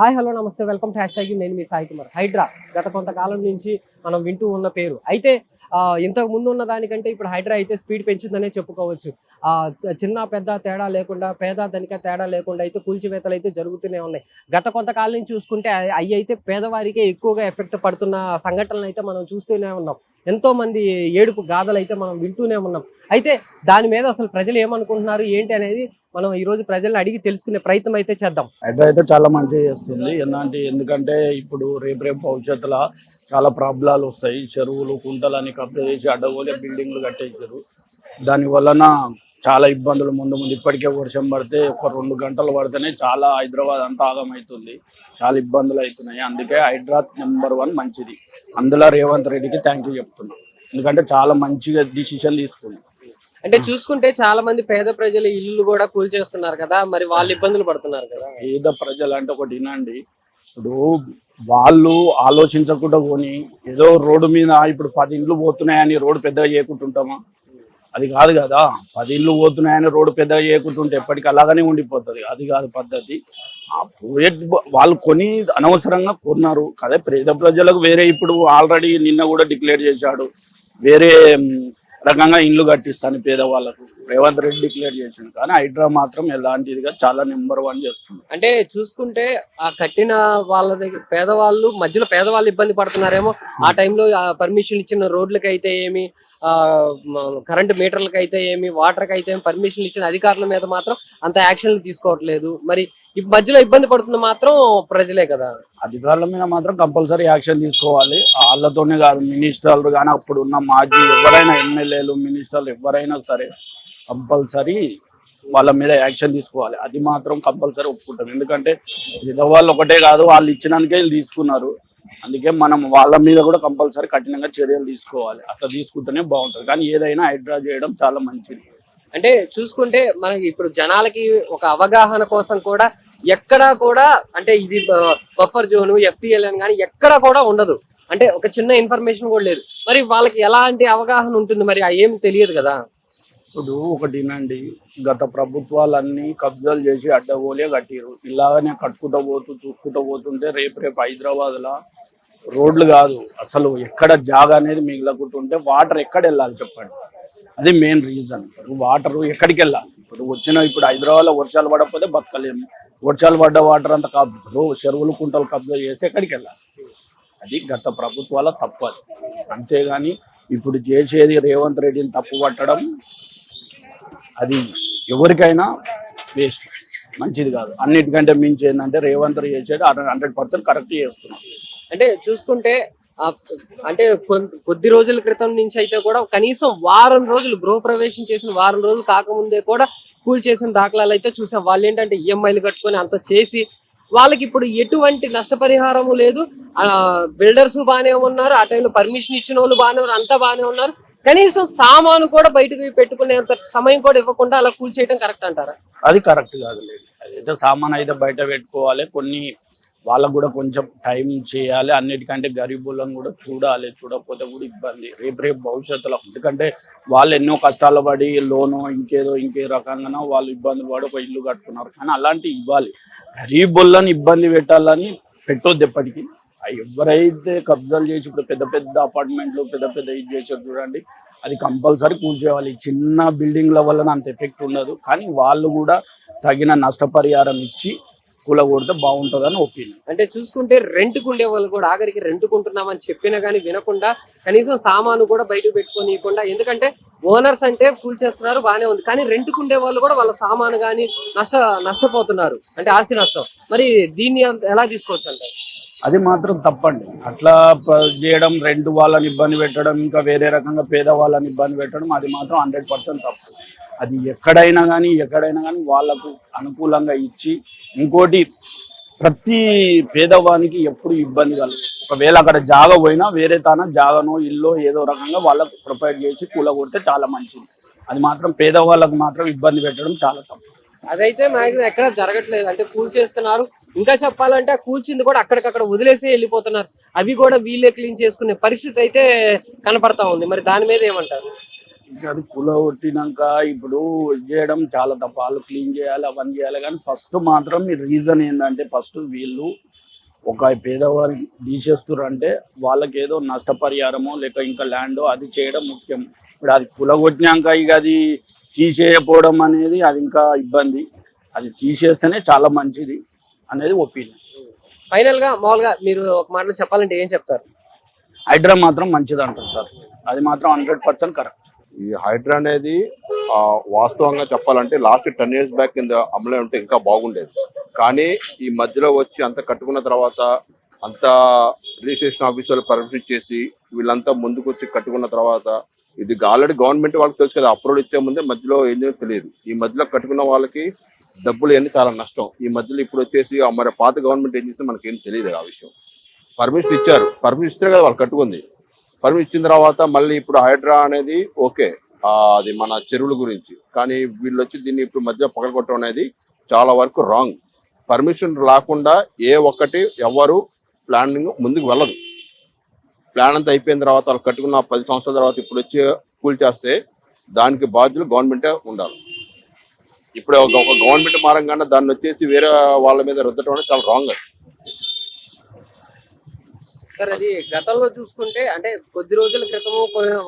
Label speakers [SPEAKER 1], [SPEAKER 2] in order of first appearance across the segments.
[SPEAKER 1] Hi hello namaste. Welcome to hashtag నేను మీ సాయి కుమార్. హైడ్రా. గత కొంతకాలం నుంచి మనం వింటూ ఉన్న పేరు. అయితే ఇంతకు ముందు ఉన్న దానికంటే ఇప్పుడు హైడ్రా అయితే స్పీడ్ పెంచిందనే చెప్పుకోవచ్చు. చిన్న పెద్ద తేడా లేకుండా పేద ధనిక తేడా లేకుండా అయితే కూల్చివేతలు అయితే జరుగుతూనే ఉన్నాయి. గత కొంతకాలం నుంచి చూసుకుంటే అవి అవి అయితే పేదవారికే ఎక్కువగా ఎఫెక్ట్ పడుతున్న సంఘటనలు అయితే మనం చూస్తూనే ఉన్నాం. ఎంతో మంది ఏడుపు గాథలు అయితే మనం వింటూనే ఉన్నాం. అయితే దాని మీద అసలు ప్రజలు ఏమనుకుంటున్నారు? ఏంటి అనేది మనం ఈ రోజు ప్రజల్ని అడిగి తెలుసుకునే ప్రయత్నం అయితే చేద్దాం.
[SPEAKER 2] హైడ్రా అయితే చాలా మంచిగా చేస్తుంది. ఎలాంటి ఎందుకంటే ఇప్పుడు రేపు రేపు భవిష్యత్తులో చాలా ప్రాబ్లాలు వస్తాయి. చెరువులు కుంటలని కబ్జా చేసి అడ్డగోలే బిల్డింగ్లు కట్టేశారు. దాని వలన చాలా ఇబ్బందులు ముందు ముందు. ఇప్పటికే వర్షం పడితే ఒక రెండు గంటలు పడితేనే చాలా హైదరాబాద్ అంతా ఆగమవుతుంది చాలా ఇబ్బందులు అవుతున్నాయి. అందుకే హైదరాబాద్ నెంబర్ వన్ మంచిది. అందులో రేవంత్ రెడ్డికి థ్యాంక్ యూ చెప్తున్నాను ఎందుకంటే చాలా మంచిగా డిసిషన్ తీసుకుంది
[SPEAKER 1] అంటే చూసుకుంటే చాలా మంది పేద ప్రజల ఇల్లు కూడా కూల్చేస్తున్నారు కదా మరి వాళ్ళు ఇబ్బందులు పడుతున్నారు కదా.
[SPEAKER 2] పేద ప్రజలు అంటే ఒకటి వినండి. ఇప్పుడు వాళ్ళు ఆలోచించకుండా పోని ఏదో రోడ్డు మీద ఇప్పుడు పది ఇండ్లు పోతున్నాయని రోడ్డు పెద్దగా చేయకుంటుంటామా? అది కాదు కదా. పది ఇండ్లు పోతున్నాయని రోడ్డు పెద్దగా చేయకుంటుంటే ఎప్పటికీ అలాగనే ఉండిపోతుంది. అది కాదు పద్ధతి. ఆ పోయే వాళ్ళు కొని అనవసరంగా కొన్నారు. కదా పేద ప్రజలకు వేరే ఇప్పుడు ఆల్రెడీ నిన్న కూడా డిక్లేర్ చేశాడు. వేరే రకంగా ఇండ్లు కట్టిస్తాను పేదవాళ్ళకు. రేవంత్ రెడ్డి డిక్లేర్ చేసిండు. కానీ హైడ్రా మాత్రం ఎలాంటిదిగా చాలా నెంబర్ వన్ చేస్తుంది
[SPEAKER 1] అంటే చూసుకుంటే ఆ కట్టిన వాళ్ళ దగ్గర పేదవాళ్ళు మధ్యలో పేదవాళ్ళు ఇబ్బంది పడుతున్నారేమో ఆ టైంలో పర్మిషన్ ఇచ్చిన రోడ్లకి అయితే ఏమి కరెంట్ మీటర్లకు అయితే ఏమి వాటర్కి అయితే ఏమి పర్మిషన్ ఇచ్చిన అధికారుల మీద మాత్రం అంత యాక్షన్లు తీసుకోవట్లేదు. మరి ఈ మధ్యలో ఇబ్బంది పడుతుంది మాత్రం ప్రజలే కదా.
[SPEAKER 2] అధికారుల మీద మాత్రం కంపల్సరీ యాక్షన్ తీసుకోవాలి. వాళ్ళతోనే కాదు మినిస్టర్లు కానీ అప్పుడు ఉన్న మాజీ ఎవరైనా ఎమ్మెల్యేలు మినిస్టర్లు ఎవరైనా సరే కంపల్సరీ వాళ్ళ మీద యాక్షన్ తీసుకోవాలి. అది మాత్రం కంపల్సరీ ఒప్పుకుంటాం ఎందుకంటే విధవాళ్ళు ఒకటే కాదు వాళ్ళు ఇచ్చినానికే వీళ్ళు తీసుకున్నారు. అందుకే మనం వాళ్ళ మీద కూడా కంపల్సరీ కఠినంగా చర్యలు తీసుకోవాలి. అట్లా తీసుకుంటేనే బాగుంటుంది. కానీ ఏదైనా హైడ్రా చేయడం చాలా మంచిది.
[SPEAKER 1] అంటే చూసుకుంటే మనకి ఇప్పుడు జనాలకి ఒక అవగాహన కోసం కూడా ఎక్కడా కూడా అంటే ఇది బఫర్ జోన్ ఎఫ్టిఎల్ అని కానీ ఎక్కడా కూడా ఉండదు. అంటే ఒక చిన్న ఇన్ఫర్మేషన్ కూడా లేదు. మరి వాళ్ళకి ఎలాంటి అవగాహన ఉంటుంది మరి? ఏం తెలియదు కదా.
[SPEAKER 2] ఇప్పుడు ఒకటినండి గత ప్రభుత్వాలన్నీ కబ్జాలు చేసి అడ్డగోలే కట్టిరు ఇలాగనే కట్టుకుంటూ పోతూ చూసుకుంటూ పోతుంటే రేపు రేపు హైదరాబాద్లో రోడ్లు కాదు. అసలు ఎక్కడ జాగా అనేది మిగలకుంటుంటే వాటర్ ఎక్కడ వెళ్ళాలి చెప్పండి. అది మెయిన్ రీజన్. వాటర్ ఎక్కడికి వెళ్ళాలి? ఇప్పుడు వచ్చిన ఇప్పుడు హైదరాబాద్లో వర్షాలు పడకపోతే బతకలేము. వర్షాలు పడ్డ వాటర్ అంతా కబ్జాలు చెరువులు కుంటలు కబ్జా చేస్తే ఎక్కడికి వెళ్ళాలి? అది గత ప్రభుత్వాల తప్పు అది. అంతేగాని ఇప్పుడు చేసేది రేవంత్ రెడ్డిని తప్పు పట్టడం అది ఎవరికైనా వేస్ట్. మంచిది కాదు. అన్నిటికంటే మించి ఏంటంటే రేవంత్ రెడ్డి చేసేది హండ్రెడ్ పర్సెంట్ కరెక్ట్ చేస్తున్నాం
[SPEAKER 1] అంటే చూసుకుంటే అంటే కొద్ది రోజుల క్రితం నుంచి అయితే కూడా కనీసం వారం రోజులు గృహప్రవేశం చేసిన వారం రోజులు కాకముందే కూడా కూల్ చేసిన దాఖలాలు అయితే చూసాం. వాళ్ళు ఏంటంటే ఈఎంఐలు కట్టుకొని అంత చేసి వాళ్ళకి ఇప్పుడు ఎటువంటి నష్టపరిహారము లేదు. ఆ బిల్డర్స్ బాగానే ఉన్నారు. ఆ టైంలో పర్మిషన్ ఇచ్చిన వాళ్ళు బాగానే ఉన్నారు. అంతా బాగానే ఉన్నారు. కనీసం సామాను కూడా బయటకు పెట్టుకునేంత సమయం కూడా ఇవ్వకుండా అలా కూల్చేయడం కరెక్ట్ అంటారా?
[SPEAKER 2] అది కరెక్ట్ కాదు లేదు. అదైతే సామాన్ అయితే బయట పెట్టుకోవాలి కొన్ని వాళ్ళకు కూడా కొంచెం టైం చేయాలి అన్నిటికంటే గరీబులను కూడా చూడాలి చూడకపోతే కూడా ఇబ్బంది. రేపు రేపు భవిష్యత్తులో ఎందుకంటే వాళ్ళు ఎన్నో కష్టాలు పడి లోను ఇంకేదో ఇంకే రకంగానో వాళ్ళు ఇబ్బంది పడి ఒక ఇల్లు కట్టుకున్నారు. కానీ అలాంటివి ఇవ్వాలి. గరీబులను ఇబ్బంది పెట్టాలని పెట్టొద్దు ఎప్పటికీ. ఎవరైతే కబ్జాలు చేసి ఇప్పుడు పెద్ద పెద్ద అపార్ట్మెంట్లు పెద్ద పెద్ద ఇది చేసారు చూడండి అది కంపల్సరీ కూల్చేయాలి చిన్న బిల్డింగ్ల వలన అంత ఎఫెక్ట్ ఉండదు. కానీ వాళ్ళు కూడా తగిన నష్టపరిహారం ఇచ్చి కూలగొడితే బాగుంటుందని ఒపీనియన్.
[SPEAKER 1] అంటే చూసుకుంటే రెంట్కు ఉండే వాళ్ళు కూడా ఆఖరికి రెంట్కుంటున్నామని చెప్పినా కానీ వినకుండా కనీసం సామాను కూడా బయటకు పెట్టుకోనియకుండా ఎందుకంటే ఓనర్స్ అంటే కూల్ చేస్తున్నారు బాగానే ఉంది. కానీ రెంట్కు ఉండే వాళ్ళు కూడా వాళ్ళ సామాను కానీ నష్ట నష్టపోతున్నారు. అంటే ఆస్తి నష్టం. మరి దీన్ని అంత- ఎలా తీసుకోవచ్చు అంటారు?
[SPEAKER 2] అది మాత్రం తప్పండి. అట్లా ప- చేయడం రెండు వాళ్ళని ఇబ్బంది పెట్టడం ఇంకా వేరే రకంగా పేదవాళ్ళని ఇబ్బంది పెట్టడం అది మాత్రం హండ్రెడ్ పర్సెంట్ తప్పు. అది ఎక్కడైనా కానీ ఎక్కడైనా కానీ వాళ్ళకు అనుకూలంగా ఇచ్చి ఇంకోటి ప్రతి పేదవానికి ఎప్పుడు ఇబ్బంది కలదు. ఒకవేళ అక్కడ జాగ పోయినా వేరే తాన జాగనో ఇల్లు ఏదో రకంగా వాళ్ళకు ప్రొవైడ్ చేసి కూలగొడితే చాలా మంచిది. అది మాత్రం పేదవాళ్ళకు మాత్రం ఇబ్బంది పెట్టడం చాలా తప్పు.
[SPEAKER 1] అదైతే మాక్సిమం ఎక్కడ జరగట్లేదు. అంటే కూల్చేస్తున్నారు ఇంకా చెప్పాలంటే కూల్చింది కూడా అక్కడికక్కడ వదిలేసి వెళ్ళిపోతున్నారు. అవి కూడా వీళ్ళే క్లీన్ చేసుకునే పరిస్థితి అయితే కనపడతా ఉంది. మరి దాని మీద ఏమంటారు?
[SPEAKER 2] అది కుల కొట్టినాక ఇప్పుడు ఇది చేయడం చాలా తప్ప. వాళ్ళు క్లీన్ చేయాలి అవన్నీ చేయాలి. కానీ ఫస్ట్ మాత్రం ఈ రీజన్ ఏంటంటే ఫస్ట్ వీళ్ళు ఒక పేదవారికి తీసేస్తారు అంటే వాళ్ళకి ఏదో నష్టపరిహారమో లేక ఇంకా ల్యాండో అది చేయడం ముఖ్యం. ఇప్పుడు అది కులగొట్టినాక ఇక అది తీసేయకపోవడం అనేది అది ఇంకా ఇబ్బంది. అది తీసేస్తేనే చాలా మంచిది అనేది ఒపీనియన్.
[SPEAKER 1] ఫైనల్గా మామూలుగా మీరు ఒక మాటలో చెప్పాలంటే ఏం చెప్తారు?
[SPEAKER 2] హైడ్రా మాత్రం మంచిది అంటారు సార్. అది మాత్రం హండ్రెడ్ పర్సెంట్ కరెక్ట్.
[SPEAKER 3] ఈ హైడ్రా అనేది ఆ, వాస్తవంగా చెప్పాలంటే లాస్ట్ టెన్ ఇయర్స్ బ్యాక్ కింద అమలే ఉంటే ఇంకా బాగుండేది. కానీ ఈ మధ్యలో వచ్చి అంత కట్టుకున్న తర్వాత అంత రిజిస్ట్రేషన్ ఆఫీసర్లు పర్మిషన్ చేసి వీళ్ళంతా ముందుకు వచ్చి కట్టుకున్న తర్వాత ఇది ఆల్రెడీ గవర్నమెంట్ వాళ్ళకి తెలుసు కదా అప్రూవల్ ఇచ్చే ముందే మధ్యలో ఏందో తెలియదు. ఈ మధ్యలో కట్టుకున్న వాళ్ళకి డబ్బులు ఎన్ని చాలా నష్టం. ఈ మధ్యలో ఇప్పుడు వచ్చేసి మరి పాత గవర్నమెంట్ ఏం చేస్తే మనకి ఏం తెలియదు ఆ విషయం. పర్మిషన్ ఇచ్చారు. పర్మిషన్ ఇస్తే కదా వాళ్ళు కట్టుకుంది. పర్మిషన్ ఇచ్చిన తర్వాత మళ్ళీ ఇప్పుడు హైడ్రా అనేది ఓకే అది మన చెరువుల గురించి. కానీ వీళ్ళు వచ్చి దీన్ని ఇప్పుడు మధ్య పగలగొట్టడం అనేది చాలా వరకు రాంగ్ పర్మిషన్ లేకుండా ఏ ఒక్కటి ఎవరు ప్లానింగ్ ముందుకు వెళ్ళదు. ప్లాన్ అంతా అయిపోయిన తర్వాత వాళ్ళు కట్టుకున్న పది సంవత్సరాల తర్వాత ఇప్పుడు వచ్చి కూల్ చేస్తే దానికి బాధ్యులు గవర్నమెంటే ఉండాలి. ఇప్పుడు ఒక గవర్నమెంట్ మారంగానే దాన్ని వచ్చేసి వేరే వాళ్ళ మీద రుద్దటం అనేది చాలా రాంగ్ అది
[SPEAKER 1] సార్ అది గతంలో చూసుకుంటే అంటే కొద్ది రోజుల క్రితం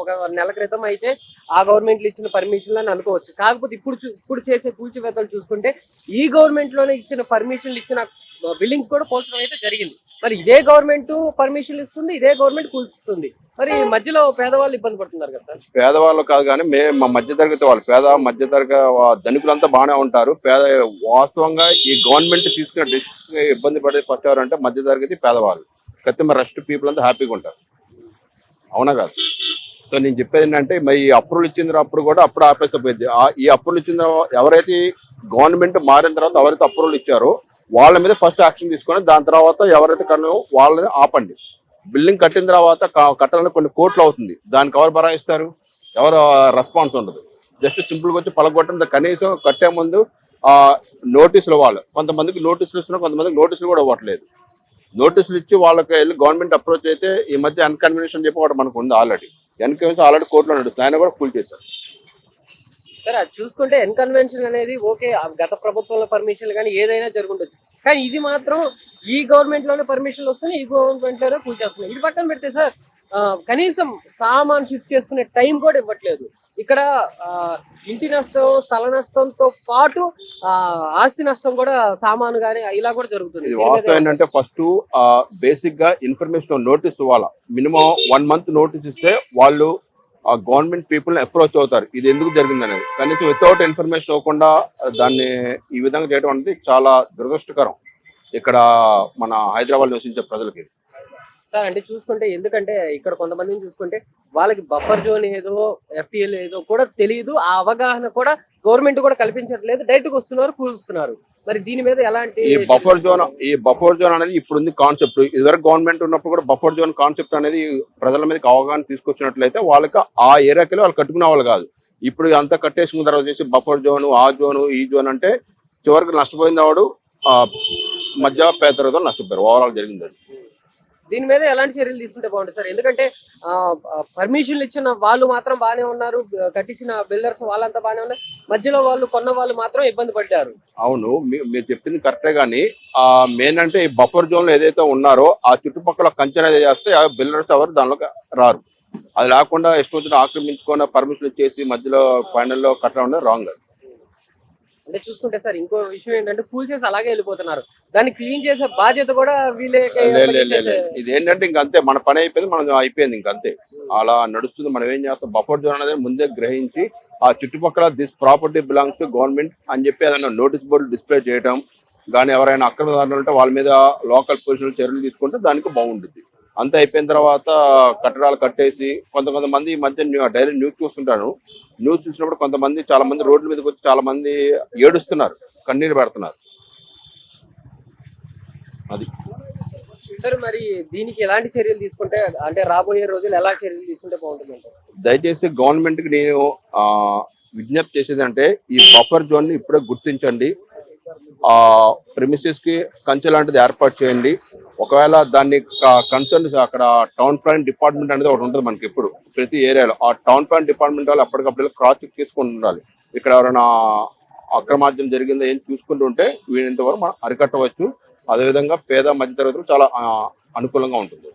[SPEAKER 1] ఒక నెల క్రితం అయితే ఆ గవర్నమెంట్లు ఇచ్చిన పర్మిషన్లు అని అనుకోవచ్చు. కాకపోతే ఇప్పుడు ఇప్పుడు చేసే కూల్చివేతలు చూసుకుంటే ఈ గవర్నమెంట్లోనే ఇచ్చిన పర్మిషన్లు ఇచ్చిన బిల్డింగ్స్ కూడా పోల్చడం అయితే జరిగింది. మరి ఇదే గవర్నమెంట్ పర్మిషన్లు ఇస్తుంది ఇదే గవర్నమెంట్ కూల్చుతుంది మరి మధ్యలో పేదవాళ్ళు ఇబ్బంది పడుతున్నారు కదా సార్?
[SPEAKER 3] పేదవాళ్ళు కాదు కానీ మే మా మధ్యతరగతి వాళ్ళు పేద మధ్యతరగతి ధనికులంతా బాగానే ఉంటారు. పేద వాస్తవంగా ఈ గవర్నమెంట్ తీసుకున్న డెసిషన్ ఇబ్బంది పడే ఫస్ట్ ఎవరంటే మధ్యతరగతి పేదవాళ్ళు. కత్తిమ రెస్ట్ పీపుల్ అంతా హ్యాపీగా ఉంటారు. అవునా కాదు? సో నేను చెప్పేది ఏంటంటే మరి ఈ అప్రూవల్ ఇచ్చిన అప్పుడు కూడా అప్పుడు ఆపేసపోయింది ఈ అప్రూవల్ ఇచ్చిన ఎవరైతే గవర్నమెంట్ మారిన తర్వాత ఎవరైతే అప్రూవల్ ఇచ్చారో వాళ్ళ మీద ఫస్ట్ యాక్షన్ తీసుకొని దాని తర్వాత ఎవరైతే కన్నా వాళ్ళని ఆపండి. బిల్డింగ్ కట్టిన తర్వాత కట్టాలని కొన్ని కోట్లు అవుతుంది. దానికి ఎవరు బరాయిస్తారు ఎవరు రెస్పాన్స్ ఉండదు. జస్ట్ సింపుల్గా వచ్చి పలగొట్టడం. కనీసం కట్టే ముందు ఆ నోటీసులు వాళ్ళు కొంతమందికి నోటీసులు ఇస్తున్నారు కొంతమందికి నోటీసులు కూడా ఇవ్వట్లేదు. నోటీసులు ఇచ్చి వాళ్ళకి వెళ్ళి గవర్నమెంట్ అప్రోచ్ అయితే ఈ మధ్య అన్కన్వెన్షన్ చెప్పి ఒకటి మనకు ఉంది ఆల్రెడీ ఎన్కన్వెన్షన్ ఆల్రెడీ కోర్టులో నడుస్తుంది. ఆయన కూడా కూల్ చేశారు.
[SPEAKER 1] సరే అది చూసుకుంటే ఎన్కన్వెన్షన్ అనేది ఓకే గత ప్రభుత్వంలో పర్మిషన్లు కానీ ఏదైనా జరుగుండొచ్చు. కానీ ఇది మాత్రం ఈ గవర్నమెంట్లోనే పర్మిషన్లు వస్తున్నాయి ఈ గవర్నమెంట్లోనే కూల్చేస్తున్నాయి ఇది పక్కన పెడితే సార్ కనీసం సామాన్ షిఫ్ట్ చేసుకునే టైం కూడా ఇవ్వట్లేదు. ఇక్కడ ఇంటి నష్టం స్థల నష్టంతో పాటు ఆస్తి నష్టం కూడా సామాను కానీ ఇలా కూడా జరుగుతుంది.
[SPEAKER 3] వాస్తవం ఏంటంటే ఫస్ట్ బేసిక్గా ఇన్ఫర్మేషన్ నోటీస్ ఇవ్వాలా. మినిమం వన్ మంత్ నోటీస్ ఇస్తే వాళ్ళు ఆ గవర్నమెంట్ పీపుల్ అప్రోచ్ అవుతారు. ఇది ఎందుకు జరిగింది అనేది కనీసం వితౌట్ ఇన్ఫర్మేషన్ ఇవ్వకుండా దాన్ని ఈ విధంగా చేయడం అనేది చాలా దురదృష్టకరం. ఇక్కడ మన హైదరాబాద్ నివసించే ప్రజలకి.
[SPEAKER 1] సార్ అంటే చూసుకుంటే ఎందుకంటే ఇక్కడ కొంతమందిని చూసుకుంటే వాళ్ళకి బఫర్ జోన్ ఏదో ఎఫ్టీఎల్ ఏదో కూడా తెలియదు ఆ అవగాహన కూడా గవర్నమెంట్ కూడా కల్పించట్లేదు. డైరెక్ట్గా వస్తున్నారు కూలుస్తున్నారు మరి దీని మీద ఎలాంటి
[SPEAKER 3] ఈ బఫర్ జోన్ ఈ బఫర్ జోన్ అనేది ఇప్పుడు ఉంది కాన్సెప్ట్ ఇదివరకు గవర్నమెంట్ ఉన్నప్పుడు కూడా బఫర్ జోన్ కాన్సెప్ట్ అనేది ప్రజల మీదకి అవగాహన తీసుకొచ్చినట్లయితే వాళ్ళకి ఆ ఏరియాకి వాళ్ళు కట్టుకునే వాళ్ళు కాదు. ఇప్పుడు అంతా కట్టేసుకున్న తర్వాత చేసి బఫర్ జోన్ ఆ జోన్ ఈ జోన్ అంటే చివరికి నష్టపోయిన వాడు ఆ మధ్య పేదరికతో నష్టపోయారు. ఓవరాల్ జరిగింది అది.
[SPEAKER 1] దీని మీద ఎలాంటి చర్యలు తీసుకుంటే బాగుంటుంది సార్? ఎందుకంటే పర్మిషన్లు ఇచ్చిన వాళ్ళు మాత్రం బాగానే ఉన్నారు. కట్టించిన బిల్డర్స్ వాళ్ళంతా బాగానే ఉన్నారు. మధ్యలో వాళ్ళు కొన్న వాళ్ళు మాత్రం ఇబ్బంది పడ్డారు.
[SPEAKER 3] అవును. మీ- మీరు చెప్పింది కరెక్టే కానీ ఆ మెయిన్ అంటే ఈ బఫర్ జోన్లో ఏదైతే ఉన్నారో ఆ చుట్టుపక్కల కంచె చేస్తే ఆ బిల్డర్స్ ఎవరు దానిలోకి రారు. అది లేకుండా ఇష్టం వచ్చిన ఆక్రమించుకొని పర్మిషన్ ఇచ్చేసి మధ్యలో ఫైనల్లో కట్టడం రాంగ్ అది
[SPEAKER 1] అంటే చూసుకుంటే సార్ ఇంకో విషయం ఏంటంటే కూల్ చేసి అలాగే వెళ్ళిపోతున్నారు. దాన్ని క్లీన్ చేసే బాధ్యత కూడా వీళ్ళే.
[SPEAKER 3] ఇది ఏంటంటే ఇంక అంతే మన పని అయిపోయింది మనం అయిపోయింది ఇంక అంతే. అలా నడుస్తుంది మనం ఏం చేస్తాం? బఫర్ జోన్ అనేది ముందే గ్రహించి ఆ చుట్టుపక్కల this property belongs to government అని చెప్పి ఏదైనా నోటీస్ బోర్డు డిస్ప్లే చేయడం కానీ ఎవరైనా అక్రమదారులు ఉంటే వాళ్ళ మీద లోకల్ పొజిషన్ చర్యలు తీసుకుంటే దానికి బాగుంటుంది అంతా అయిపోయిన తర్వాత కట్టడాలు కట్టేసి కొంత కొంతమంది ఈ మధ్య డైలీ న్యూస్ చూస్తుంటాను. న్యూస్ చూసినప్పుడు కొంతమంది చాలా మంది రోడ్ల మీదకి వచ్చి చాలా మంది ఏడుస్తున్నారు. కన్నీరు పెడుతున్నారు. అది.
[SPEAKER 1] సార్ మరి దీనికి ఎలాంటి చర్యలు తీసుకుంటే అంటే రాబోయే రోజులు ఎలా చర్యలు తీసుకుంటే బాగుంటుంది
[SPEAKER 3] దయచేసి గవర్నమెంట్కి నేను విజ్ఞప్తి చేసేది అంటే ఈ బఫర్ జోన్ని ఇప్పుడే గుర్తించండి. ఆ ప్రిమిసెస్కి కంచె లాంటిది ఏర్పాటు చేయండి. ఒకవేళ దాన్ని కన్సర్న్ అక్కడ టౌన్ ప్లాన్ డిపార్ట్మెంట్ అనేది ఒకటి ఉంటుంది మనకి ఎప్పుడు ప్రతి ఏరియాలో. ఆ టౌన్ ప్లాన్ డిపార్ట్మెంట్ వాళ్ళు అప్పటికప్పుడు క్రాస్ చెక్ చేసుకుని ఉండాలి. ఇక్కడ ఎవరైనా అక్రమార్జన జరిగిందో ఏం చూసుకుంటూ ఉంటే వీళ్ళంత మనం అరికట్టవచ్చు. అదేవిధంగా పేద మధ్యతరగతులు చాలా అనుకూలంగా ఉంటుంది.